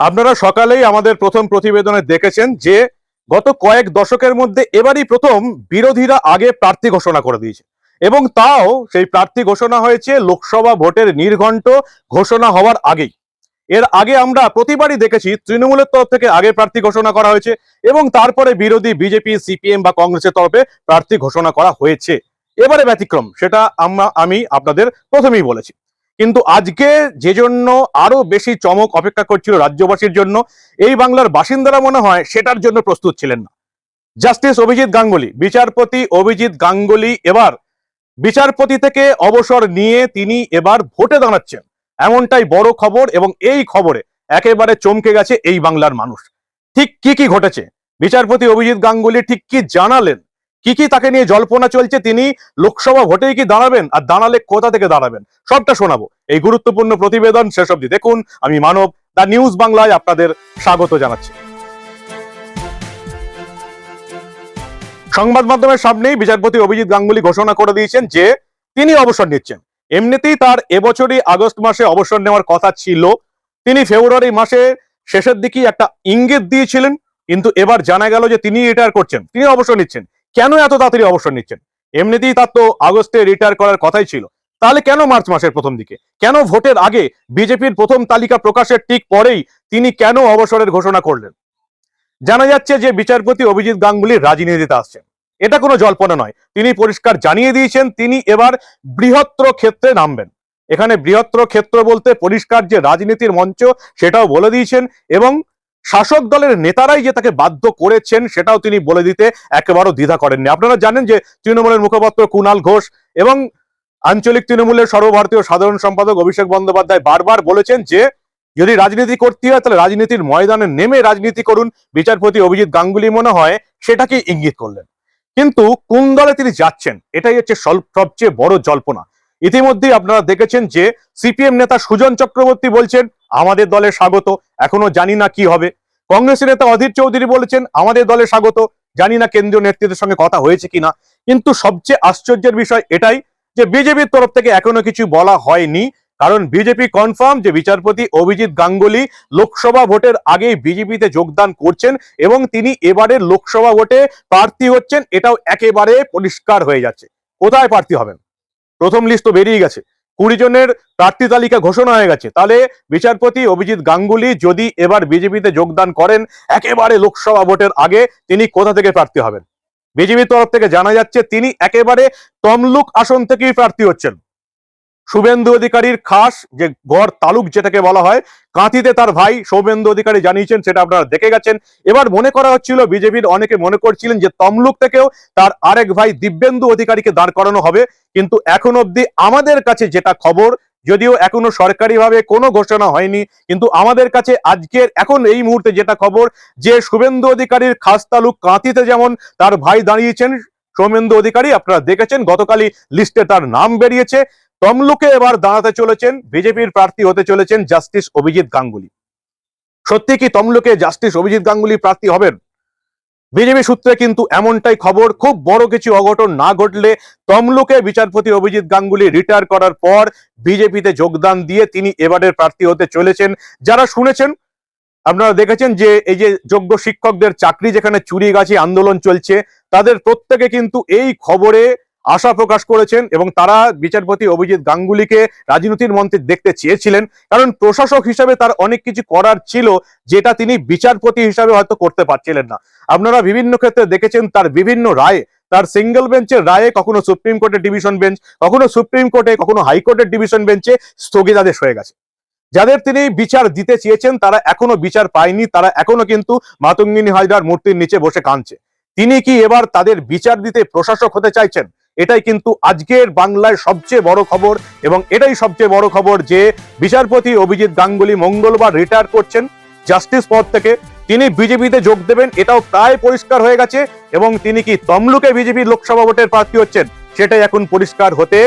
আপনারা সকালেই আমাদের প্রথম প্রতিবেদনে দেখেছেন যে গত কয়েক দশকের মধ্যে এবারই প্রথম বিরোধীরা আগে প্রার্থী ঘোষণা করে দিয়েছে। এবং তাও সেই প্রার্থী ঘোষণা হয়েছে লোকসভা ভোটের নির্ঘণ্ট ঘোষণা হওয়ার আগেই। এর আগে আমরা প্রতিবারই দেখেছি তৃণমূলের তরফ থেকে আগে প্রার্থী ঘোষণা করা হয়েছে এবং তারপরে বিরোধী বিজেপি, সিপিএম বা কংগ্রেসের তরফে প্রার্থী ঘোষণা করা হয়েছে। এবারে ব্যতিক্রম, সেটা আমরা, আমি আপনাদের প্রথমেই বলেছি। কিন্তু আজকে যে জন্য আরও বেশি চমক অপেক্ষা করছিল রাজ্যবাসীর জন্য, এই বাংলার বাসিন্দারা মনে হয় সেটার জন্য প্রস্তুত ছিলেন না। জাস্টিস অভিজিৎ গাঙ্গুলি, বিচারপতি অভিজিৎ গাঙ্গুলি এবার বিচারপতি থেকে অবসর নিয়ে তিনি এবার ভোটে দাঁড়াচ্ছেন। এমনটাই বড় খবর এবং এই খবরে একেবারে চমকে গেছে এই বাংলার মানুষ। ঠিক কি কি ঘটেছে? বিচারপতি অভিজিৎ গাঙ্গুলি ঠিক কি জানালেন? কি কি তাকে নিয়ে জল্পনা চলছে তিনি লোকসভা ভোটে কি দাঁড়াবেন? আর দাঁড়ালে কোথা থেকে দাঁড়াবেন? সবটা শোনাবো। এই গুরুত্বপূর্ণ প্রতিবেদন শেষ অব্দি দেখুন। আমি মানব, দা নিউজ বাংলায় আপনাদের স্বাগত জানাচ্ছি। সংবাদ মাধ্যমের সামনেই বিচারপতি অভিজিৎ গাঙ্গুলি ঘোষণা করে দিয়েছেন যে, তিনি অবসর নিচ্ছেন। এমনিতেই তার এবছরই আগস্ট মাসে অবসর নেওয়ার কথা ছিল। তিনি ফেব্রুয়ারি মাসে শেষের দিকেই একটা ইঙ্গিত দিয়েছিলেন। কিন্তু এবার জানা গেল যে তিনি রিটায়ার করছেন। তিনি অবসর নিচ্ছেন। কেন এত তাড়াতাড়ি অবসর নিচ্ছেন? এমনিতেই তার তো আগস্টে রিটায়ার করার কথাই ছিল। তাহলে কেন মার্চ মাসের প্রথম দিকে? কেন ভোটের আগে বিজেপির প্রথম তালিকা প্রকাশের ঠিক পরেই তিনি কেন অবসরের ঘোষণা করলেন? জানা যাচ্ছে যে বিচারপতি অভিজিৎ গাঙ্গুলি রাজনীতিতে আসছেন। এটা কোনো জল্পনা নয়। তিনি পরিষ্কার জানিয়ে দিয়েছেন, তিনি এবার বৃহত্তর ক্ষেত্রে নামবেন। এখানে বৃহত্তর ক্ষেত্র বলতে পরিষ্কার যে রাজনীতির মঞ্চ, সেটাও বলে দিয়েছেন এবং শাসক দলের নেতারাই যে তাকে বাধ্য করেছেন, সেটাও তিনি বলে দিতে একেবারও দ্বিধা করেননি। আপনারা জানেন যে তৃণমূলের মুখপাত্র কুণাল ঘোষ এবং আঞ্চলিক তৃণমূলের সর্বভারতীয় সাধারণ সম্পাদক অভিষেক বন্দ্যোপাধ্যায় বারবার বলেছেন যে, যদি রাজনীতি করতে হয়, তাহলে রাজনীতির ময়দানে নেমে রাজনীতি করুন। বিচারপতি অভিজিৎ গাঙ্গুলি মনে হয় সেটাকে ইঙ্গিত করলেন। কিন্তু কোন দলে তিনি যাচ্ছেন, এটাই হচ্ছে সবচেয়ে বড় জল্পনা। ইতিমধ্যেই আপনারা দেখেছেন যে, সিপিএম নেতা সুজন চক্রবর্তী বলছেন, আমাদের দলে স্বাগত, এখনও জানি না কি হবে। কংগ্রেসের নেতা অধীর চৌধুরী বলেছেন, আমাদের দলে স্বাগত। জানি না কেন্দ্রীয় নেতৃত্বের সঙ্গে কথা হয়েছে কিনা। কিন্তু সবচেয়ে আশ্চর্যের বিষয় এটাই যে বিজেপির তরফ থেকে এখনও কিছু বলা হয়নি। কারণ বিজেপি কনফার্ম যে বিচারপতি অভিজিৎ গাঙ্গুলি লোকসভা ভোটের আগেই বিজেপিতে যোগদান করছেন এবং তিনি এবারের লোকসভা ভোটে প্রার্থী হচ্ছেন। এটাও একেবারে পরিষ্কার হয়ে যাচ্ছে। কোথায় প্রার্থী হবেন? প্রথম লিস্ট তো বেরিয়ে গেছে। কুড়ি জনের প্রার্থী তালিকা ঘোষণা হয়ে গেছে। তাহলে বিচারপতি অভিজিৎ গাঙ্গুলি যদি এবার বিজেপিতে যোগদান করেন, একেবারে লোকসভা ভোটের আগে তিনি কোথা থেকে প্রার্থী হবেন? বিজেপির তরফ থেকে জানা যাচ্ছে, তিনি একেবারে তমলুক আসন থেকেই প্রার্থী হচ্ছেন। শুভেন্দু অধিকারীর খাস যে গড় তালুক যেটাকে বলা হয়, কাঁথিতে তার ভাই সৌমেন্দু অধিকারী জানিয়েছেন, সেটা আপনারা দেখে গেছেন। এবার মনে করা হচ্ছিল বিজেপির অনেকে মনে করছিলেন যে তমলুক থেকেও তার আরেক ভাই দিব্যেন্দু অধিকারীকে দাঁড় করানো হবে, কিন্তু এখন অবধি আমাদের কাছে যেটা খবর, যদিও এখনও সরকারিভাবে কোনো ঘোষণা হয়নি, কিন্তু আমাদের কাছে আজকের এখন এই মুহূর্তে যেটা খবর, যে শুভেন্দু অধিকারীর খাস তালুক কাঁথিতে যেমন তার ভাই দাঁড়িয়েছেন, সৌমেন্দু অধিকারী, আপনারা দেখেছেন, গতকালই লিস্টে তার নাম বেরিয়েছে। তমলুকে এবার দাঁড়াতে চলেছেন বিজেপির প্রার্থী হতে চলেছেন জাস্টিস অভিজিৎ গাঙ্গুলি। সত্যি কি তমলুকে জাস্টিস অভিজিৎ গাঙ্গুলি প্রার্থী হবেন? বিজেপি সূত্রে কিন্তু এমনটাই খবর, খুব বড় কিছু অঘটন না ঘটলে তমলুকে বিচারপতি অভিজিৎ গাঙ্গুলি রিটায়ার করার পর বিজেপিতে যোগদান দিয়ে তিনি এবারের প্রার্থী হতে চলেছেন। যারা শুনেছেন, আপনারা দেখেছেন যে এই যে যোগ্য শিক্ষকদের চাকরি যেখানে চুরি গাছি আন্দোলন চলছে, তাদের প্রত্যেকে কিন্তু এই খবরে আশা প্রকাশ করেছেন এবং তারা বিচারপতি অভিজিৎ গাঙ্গুলিকে রাজনীতির মঞ্চে দেখতে চেয়েছিলেন। কারণ প্রশাসক হিসাবে তার অনেক কিছু করার ছিল যেটা তিনি বিচারপতি হিসাবে হয়তো করতে পারছিলেন না। আপনারা বিভিন্ন ক্ষেত্রে দেখেছেন তার বিভিন্ন রায়ে। তার সিঙ্গেল বেঞ্চের রায়ে কখনো সুপ্রিম কোর্টের ডিভিশন বেঞ্চ কখনো সুপ্রিম কোর্টে, কখনো হাইকোর্টের ডিভিশন বেঞ্চে স্থগিতাদেশ হয়ে গেছে। যাদের তিনি বিচার দিতে চেয়েছেন, তারা এখনও বিচার পায়নি, তারা এখনও কিন্তু মাতঙ্গিনী হাজরার মূর্তির নিচে বসে কাঁদছে। তিনি কি এবার তাদের বিচার দিতে প্রশাসক হতে চাইছেন? এটাই কিন্তু আজকের বাংলায় সবচেয়ে বড় খবর এবং এটাই সবচেয়ে বড় খবর যে বিচারপতি অভিজিৎ গাঙ্গুলি মঙ্গলবার রিটায়ার করছেন জাস্টিস পদ থেকে। তিনি বিজেপিতে যোগ দেবেন, এটাও প্রায় পরিষ্কার হয়ে গেছে এবং তিনি কি তমলুকে বিজেপির লোকসভা ভোটের প্রার্থী হচ্ছেন, সেটাই এখন পরিষ্কার হতে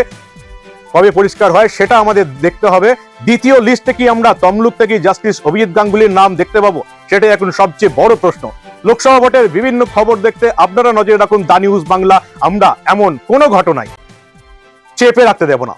কবে পরিষ্কার হয়, সেটা আমাদের দেখতে হবে। দ্বিতীয় লিস্টে কি আমরা তমলুক থেকে জাস্টিস অভিজিৎ গাঙ্গুলির নাম দেখতে পাবো, সেটাই এখন সবচেয়ে বড় প্রশ্ন। লোকসভা ভোটের বিভিন্ন খবর দেখতে আপনারা নজরে রাখুন দা নিউজ বাংলা। আমরা এমন কোনো ঘটনায় চেপে রাখতে দেব না।